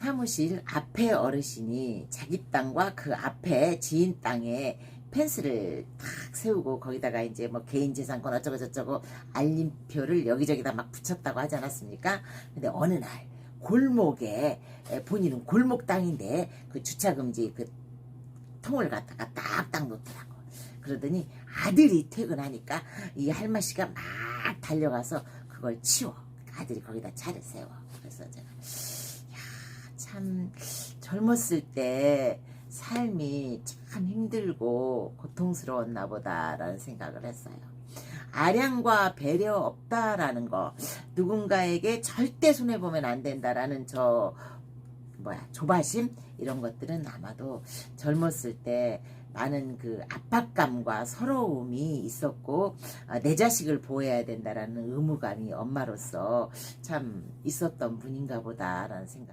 사무실 앞에 어르신이 자기 땅과 그 앞에 지인 땅에 펜스를 탁 세우고 거기다가 이제 뭐 개인 재산권 어쩌고 저쩌고 알림표를 여기저기다 막 붙였다고 하지 않았습니까? 근데 어느 날 골목에 에, 본인은 골목 땅인데 그 주차 금지 그 통을 갖다가 딱딱 놓더라고. 그러더니 아들이 퇴근하니까 이 할머니가 막 달려가서 그걸 치워. 아들이 거기다 차를 세워. 그래서 제가 야, 참 젊었을 때 삶이 참 힘들고 고통스러웠나 보다라는 생각을 했어요. 아량과 배려 없다라는 거, 누군가에게 절대 손해보면 안 된다라는 저, 뭐야, 조바심? 이런 것들은 아마도 젊었을 때 많은 그 압박감과 서러움이 있었고, 아, 내 자식을 보호해야 된다라는 의무감이 엄마로서 참 있었던 분인가 보다라는 생각.